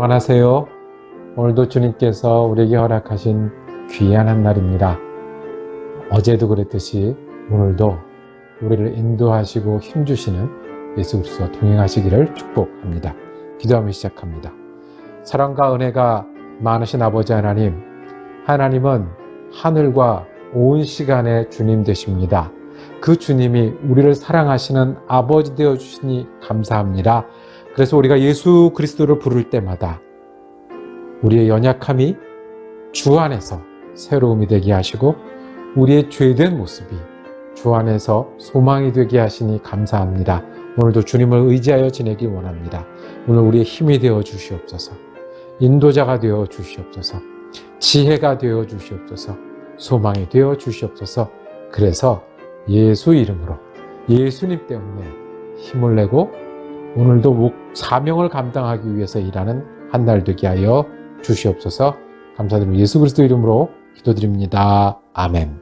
안녕하세요. 오늘도 주님께서 우리에게 허락하신 귀한 한 날입니다. 어제도 그랬듯이 오늘도 우리를 인도하시고 힘주시는 예수 그리스도 동행하시기를 축복합니다. 기도하며 시작합니다. 사랑과 은혜가 많으신 아버지 하나님, 하나님은 하늘과 온 시간의 주님 되십니다. 그 주님이 우리를 사랑하시는 아버지 되어 주시니 감사합니다. 그래서 우리가 예수 그리스도를 부를 때마다 우리의 연약함이 주 안에서 새로움이 되게 하시고 우리의 죄된 모습이 주 안에서 소망이 되게 하시니 감사합니다. 오늘도 주님을 의지하여 지내길 원합니다. 오늘 우리의 힘이 되어 주시옵소서. 인도자가 되어 주시옵소서. 지혜가 되어 주시옵소서. 소망이 되어 주시옵소서. 그래서 예수 이름으로 예수님 때문에 힘을 내고 오늘도 목 사명을 감당하기 위해서 일하는 한 날 되게 하여 주시옵소서. 감사드리며 예수 그리스도 이름으로 기도드립니다. 아멘.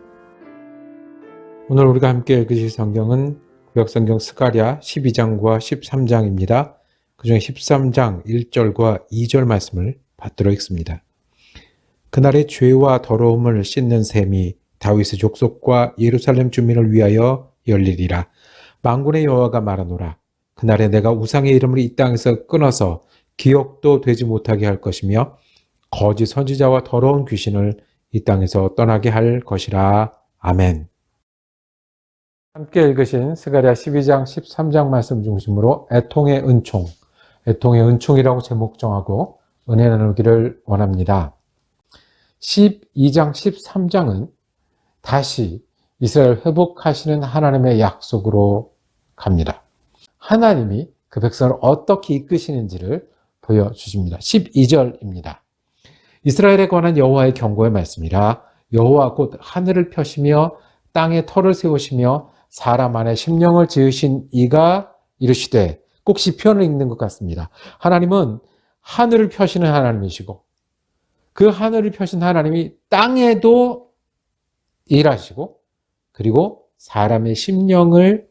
오늘 우리가 함께 읽으실 성경은 구약성경 스가랴 12장과 13장입니다. 그중에 13장 1절과 2절 말씀을 받도록 하겠습니다. 그날의 죄와 더러움을 씻는 셈이 다윗의 족속과 예루살렘 주민을 위하여 열리리라. 망군의 여호와가 말하노라. 그날에 내가 우상의 이름을 이 땅에서 끊어서 기억도 되지 못하게 할 것이며 거짓 선지자와 더러운 귀신을 이 땅에서 떠나게 할 것이라. 아멘. 함께 읽으신 스가랴 12장 13장 말씀 중심으로 애통의 은총, 애통의 은총이라고 제목 정하고 은혜 나누기를 원합니다. 12장 13장은 다시 이스라엘 회복하시는 하나님의 약속으로 갑니다. 하나님이 그 백성을 어떻게 이끄시는지를 보여주십니다. 12절입니다. 이스라엘에 관한 여호와의 경고의 말씀이라 여호와 곧 하늘을 펴시며 땅에 터를 세우시며 사람 안에 심령을 지으신 이가 이르시되 꼭 시편을 읽는 것 같습니다. 하나님은 하늘을 펴시는 하나님이시고 그 하늘을 펴신 하나님이 땅에도 일하시고 그리고 사람의 심령을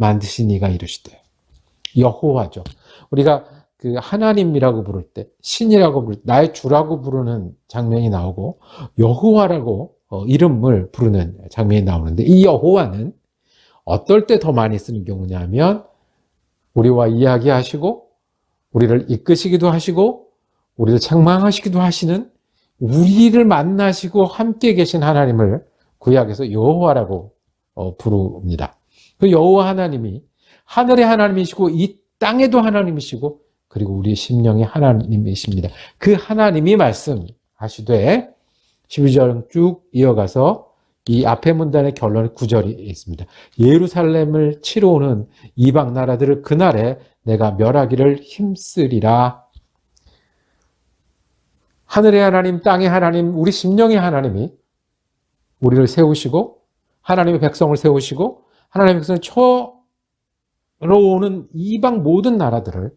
만드신 이가 이르시되 여호와죠. 우리가 그 하나님이라고 부를 때 신이라고 부를 때 나의 주라고 부르는 장면이 나오고 여호와라고 어, 이름을 부르는 장면이 나오는데 이 여호와는 어떨 때 더 많이 쓰는 경우냐면 우리와 이야기하시고 우리를 이끄시기도 하시고 우리를 책망하시기도 하시는 우리를 만나시고 함께 계신 하나님을 구약에서 여호와라고 어, 부릅니다. 그 여호와 하나님이 하늘의 하나님이시고 이 땅에도 하나님이시고 그리고 우리 심령의 하나님이십니다. 그 하나님이 말씀하시되 12절 쭉 이어가서 이 앞에 문단의 결론의 구절이 있습니다. 예루살렘을 치러 오는 이방 나라들을 그날에 내가 멸하기를 힘쓰리라. 하늘의 하나님, 땅의 하나님, 우리 심령의 하나님이 우리를 세우시고 하나님의 백성을 세우시고 하나님의 백성을 쳐러 오는 이방 모든 나라들을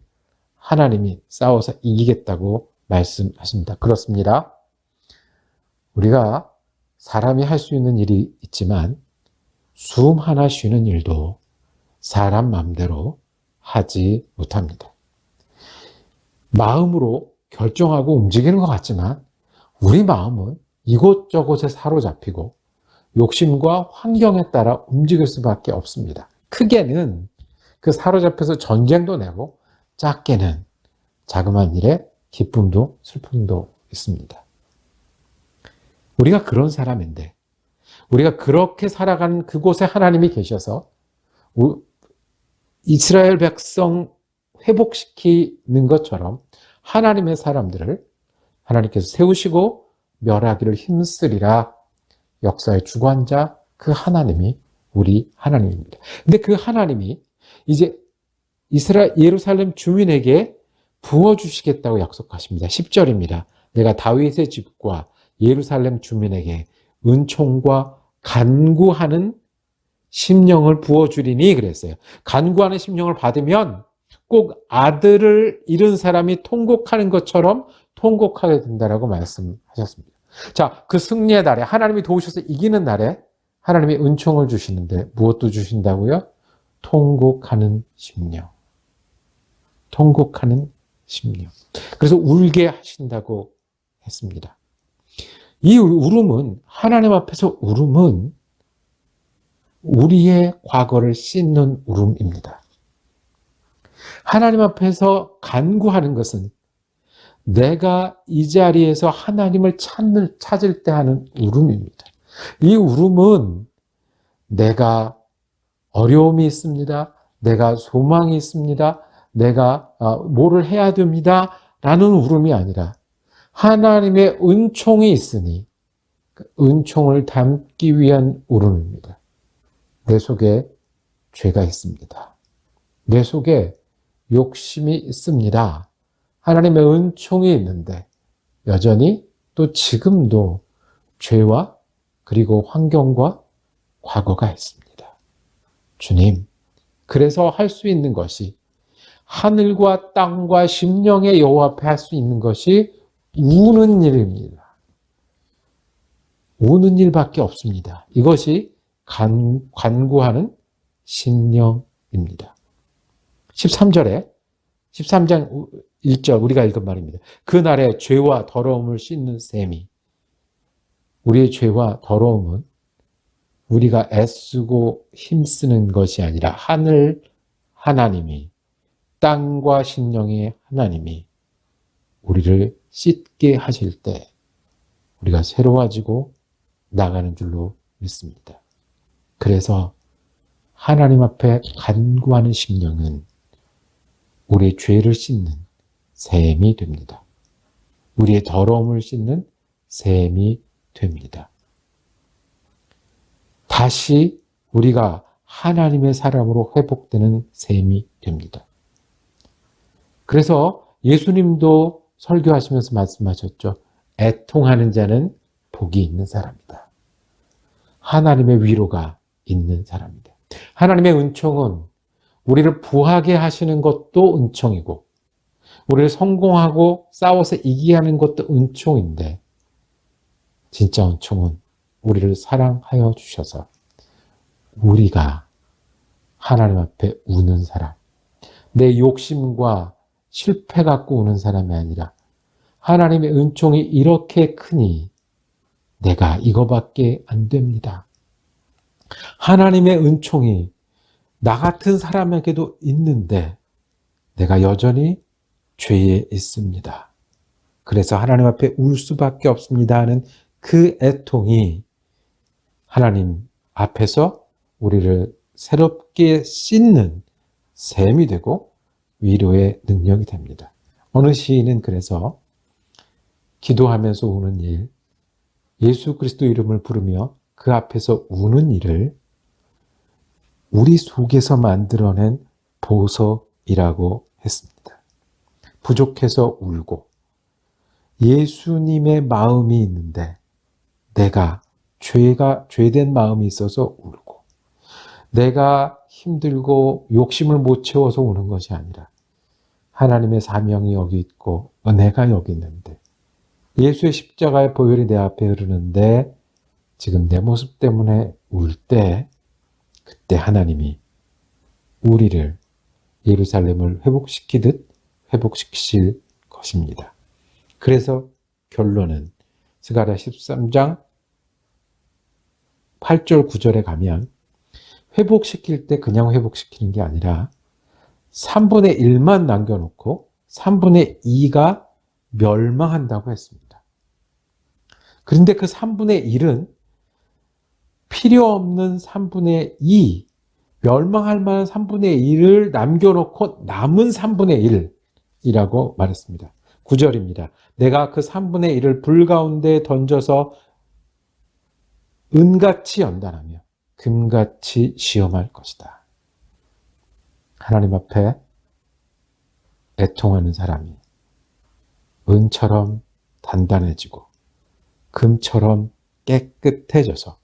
하나님이 싸워서 이기겠다고 말씀하십니다. 그렇습니다. 우리가 사람이 할 수 있는 일이 있지만 숨 하나 쉬는 일도 사람 마음대로 하지 못합니다. 마음으로 결정하고 움직이는 것 같지만 우리 마음은 이곳저곳에 사로잡히고 욕심과 환경에 따라 움직일 수밖에 없습니다. 크게는 그 사로잡혀서 전쟁도 내고 작게는 자그마한 일에 기쁨도 슬픔도 있습니다. 우리가 그런 사람인데 우리가 그렇게 살아가는 그곳에 하나님이 계셔서 이스라엘 백성 회복시키는 것처럼 하나님의 사람들을 하나님께서 세우시고 멸하기를 힘쓰리라 역사의 주관자 그 하나님이 우리 하나님입니다. 근데 그 하나님이 이제 이스라엘 예루살렘 주민에게 부어 주시겠다고 약속하십니다. 10절입니다. 내가 다윗의 집과 예루살렘 주민에게 은총과 간구하는 심령을 부어 주리니 그랬어요. 간구하는 심령을 받으면 꼭 아들을 잃은 사람이 통곡하는 것처럼 통곡하게 된다라고 말씀하셨습니다. 자, 그 승리의 날에 하나님이 도우셔서 이기는 날에 하나님이 은총을 주시는데 무엇도 주신다고요? 통곡하는 심령. 통곡하는 심령. 그래서 울게 하신다고 했습니다. 이 울음은 하나님 앞에서 울음은 우리의 과거를 씻는 울음입니다. 하나님 앞에서 간구하는 것은 내가 이 자리에서 하나님을 찾는, 찾을 때 하는 울음입니다. 이 울음은 내가 어려움이 있습니다. 내가 소망이 있습니다. 내가 어, 뭐를 해야 됩니다. 라는 울음이 아니라 하나님의 은총이 있으니 그 은총을 담기 위한 울음입니다. 내 속에 죄가 있습니다. 내 속에 욕심이 있습니다. 하나님의 은총이 있는데 여전히 또 지금도 죄와 그리고 환경과 과거가 있습니다. 주님, 그래서 할 수 있는 것이 하늘과 땅과 심령의 여호와 앞에 할 수 있는 것이 우는 일입니다. 우는 일밖에 없습니다. 이것이 간, 관구하는 신령입니다. 13절에 13장 1절 우리가 읽은 말입니다. 그날에 죄와 더러움을 씻는 셈이 우리의 죄와 더러움은 우리가 애쓰고 힘쓰는 것이 아니라 하늘 하나님이 땅과 신령의 하나님이 우리를 씻게 하실 때 우리가 새로워지고 나가는 줄로 믿습니다. 그래서 하나님 앞에 간구하는 심령은 우리의 죄를 씻는 셈이 됩니다. 우리의 더러움을 씻는 셈이 됩니다. 다시 우리가 하나님의 사람으로 회복되는 셈이 됩니다. 그래서 예수님도 설교하시면서 말씀하셨죠. 애통하는 자는 복이 있는 사람이다. 하나님의 위로가 있는 사람이다. 하나님의 은총은 우리를 부하게 하시는 것도 은총이고, 우리를 성공하고 싸워서 이기게 하는 것도 은총인데, 진짜 은총은 우리를 사랑하여 주셔서 우리가 하나님 앞에 우는 사람, 내 욕심과 실패 갖고 우는 사람이 아니라 하나님의 은총이 이렇게 크니 내가 이거밖에 안 됩니다. 하나님의 은총이 나 같은 사람에게도 있는데 내가 여전히 죄에 있습니다. 그래서 하나님 앞에 울 수밖에 없습니다 하는 그 애통이 하나님 앞에서 우리를 새롭게 씻는 셈이 되고 위로의 능력이 됩니다. 어느 시인은 그래서 기도하면서 우는 일, 예수 그리스도 이름을 부르며 그 앞에서 우는 일을 우리 속에서 만들어낸 보석이라고 했습니다. 부족해서 울고 예수님의 마음이 있는데 내가 죄가 죄된 마음이 있어서 울고 내가 힘들고 욕심을 못 채워서 우는 것이 아니라 하나님의 사명이 여기 있고 은혜가 여기 있는데 예수의 십자가의 보혈이 내 앞에 흐르는데 지금 내 모습 때문에 울 때 그때 하나님이 우리를 예루살렘을 회복시키듯 회복시키실 것입니다. 그래서 결론은 스가랴 13장 8절 9절에 가면 회복시킬 때 그냥 회복시키는 게 아니라 3분의 1만 남겨놓고 3분의 2가 멸망한다고 했습니다. 그런데 그 3분의 1은 필요 없는 3분의 2, 멸망할 만한 3분의 1을 남겨놓고 남은 3분의 1 이라고 말했습니다. 9절입니다. 내가 그 3분의 1을 불 가운데 던져서 은같이 연단하며 금같이 시험할 것이다. 하나님 앞에 애통하는 사람이 은처럼 단단해지고 금처럼 깨끗해져서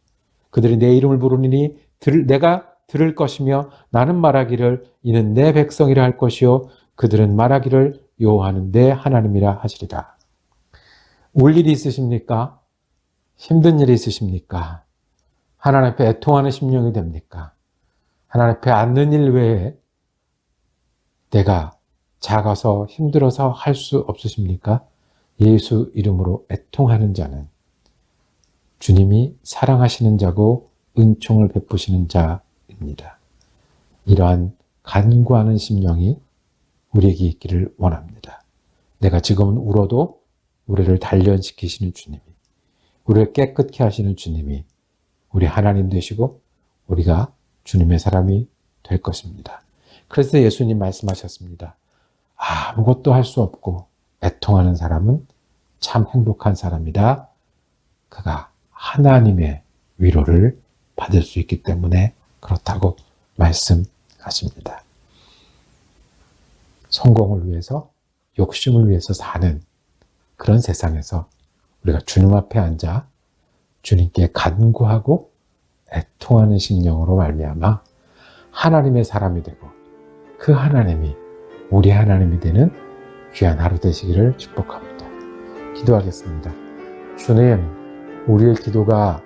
그들이 내 이름을 부르니 들, 내가 들을 것이며 나는 말하기를 이는 내 백성이라 할 것이요 그들은 말하기를 요하는 내 하나님이라 하시리라. 울 일이 있으십니까? 힘든 일이 있으십니까? 하나님 앞에 애통하는 심령이 됩니까? 하나님 앞에 앉는 일 외에 내가 작아서 힘들어서 할 수 없으십니까? 예수 이름으로 애통하는 자는 주님이 사랑하시는 자고 은총을 베푸시는 자입니다. 이러한 간구하는 심령이 우리에게 있기를 원합니다. 내가 지금은 울어도 우리를 단련시키시는 주님이, 우리를 깨끗게 하시는 주님이 우리 하나님 되시고 우리가 주님의 사람이 될 것입니다. 그래서 예수님 말씀하셨습니다. 아무것도 할 수 없고 애통하는 사람은 참 행복한 사람이다. 그가 하나님의 위로를 받을 수 있기 때문에 그렇다고 말씀하십니다. 성공을 위해서, 욕심을 위해서 사는 그런 세상에서 우리가 주님 앞에 앉아 주님께 간구하고 애통하는 심령으로 말미암아 하나님의 사람이 되고 그 하나님이 우리 하나님이 되는 귀한 하루 되시기를 축복합니다. 기도하겠습니다. 주님, 우리의 기도가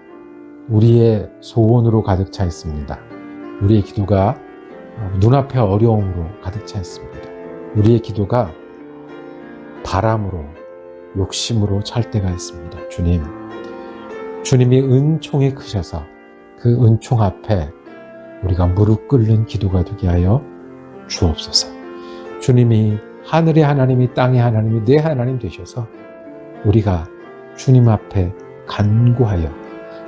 우리의 소원으로 가득 차 있습니다. 우리의 기도가 눈앞의 어려움으로 가득 차 있습니다. 우리의 기도가 바람으로, 욕심으로 찰 때가 있습니다. 주님, 주님이 은총이 크셔서 그 은총 앞에 우리가 무릎 꿇는 기도가 되게 하여 주옵소서. 주님이 하늘의 하나님이 땅의 하나님이 내 하나님 되셔서 우리가 주님 앞에 간구하여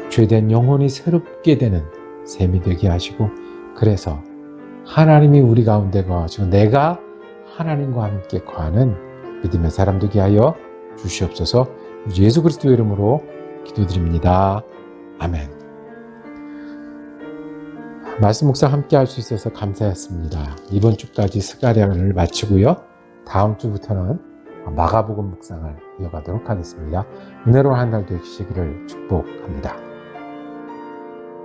죄된 영혼이 새롭게 되는 셈이 되게 하시고 그래서 하나님이 우리 가운데 거하시고 내가 하나님과 함께 거하는 믿음의 사람 되게 하여 주시옵소서 예수 그리스도 이름으로 기도드립니다. 아멘. 말씀 묵상 함께 할 수 있어서 감사했습니다. 이번 주까지 스가랴를 마치고요. 다음 주부터는 마가복음 묵상을 이어가도록 하겠습니다. 은혜로운 한달 되시기를 축복합니다.